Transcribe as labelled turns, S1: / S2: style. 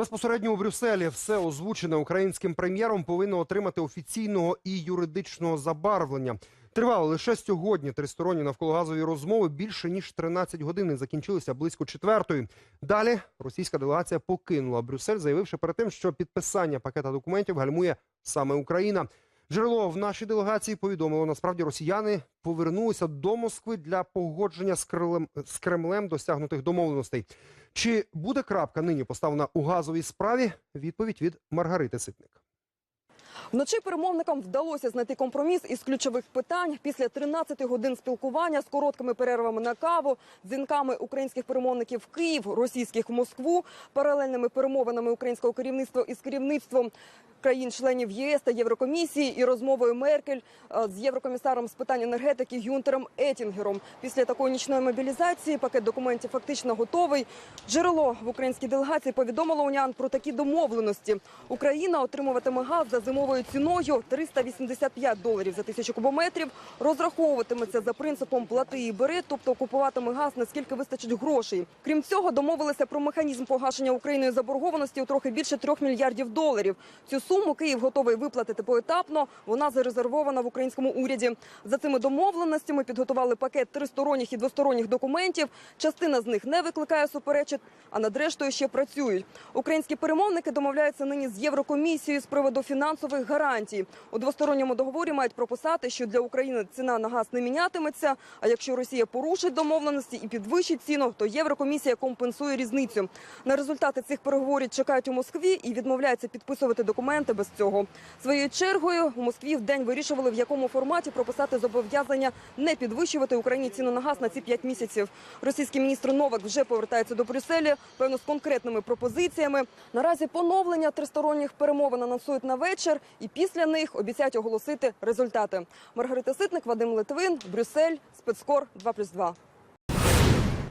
S1: Безпосередньо у Брюсселі все озвучене українським прем'єром повинно отримати офіційного і юридичного забарвлення. Тривали лише сьогодні тристоронні навкологазові розмови більше ніж 13 годин і закінчилися близько четвертої. Далі російська делегація покинула Брюссель, заявивши перед тим, що підписання пакета документів гальмує саме Україна. Джерело в нашій делегації повідомило, насправді росіяни повернулися до Москви для погодження з Кремлем, з Кремлем досягнутих домовленостей. Чи буде крапка нині поставлена у газовій справі? Відповідь від Маргарити Ситник.
S2: Вночі перемовникам вдалося знайти компроміс із ключових питань після 13 годин спілкування з короткими перервами на каву, дзвінками українських перемовників в Київ, російських в Москву, паралельними перемовинами українського керівництва із керівництвом країн-членів ЄС та Єврокомісії і розмовою Меркель е, з єврокомісаром з питань енергетики Гюнтером Етінгером. Після такої нічної мобілізації пакет документів фактично готовий. Джерело в українській делегації повідомило унян про такі домовленості. Україна отримуватиме газ за зимовою ціною 385 доларів за тисячу кубометрів. Розраховуватиметься за принципом плати і бери, тобто купуватиме газ наскільки вистачить грошей. Крім цього, домовилися про механізм погашення Україною заборгованості у трохи більше трьох мільярдів доларів. Цю суму Київ готовий виплатити поетапно. Вона зарезервована в українському уряді. За цими домовленостями підготували пакет тристоронніх і двосторонніх документів. Частина з них не викликає суперечок, а над рештою ще працюють. Українські перемовники домовляються нині з Єврокомісією з приводу фінансових гарантій. У двосторонньому договорі мають прописати, що для України ціна на газ не мінятиметься. А якщо Росія порушить домовленості і підвищить ціну, то Єврокомісія компенсує різницю. На результати цих переговорів чекають у Москві і відмовляються підписувати документи без цього. Своєю чергою у Москві в день вирішували, в якому форматі прописати зобов'язання не підвищувати Україні ціну на газ на ці 5 місяців. Російський міністр Новак вже повертається до Брюсселя, певно, з конкретними пропозиціями. Наразі поновлення тристоронніх перемовин анонсують на вечір, і після них обіцяють оголосити результати. Маргарита Ситник, Вадим Литвин, Брюссель, спецкор 2+,2.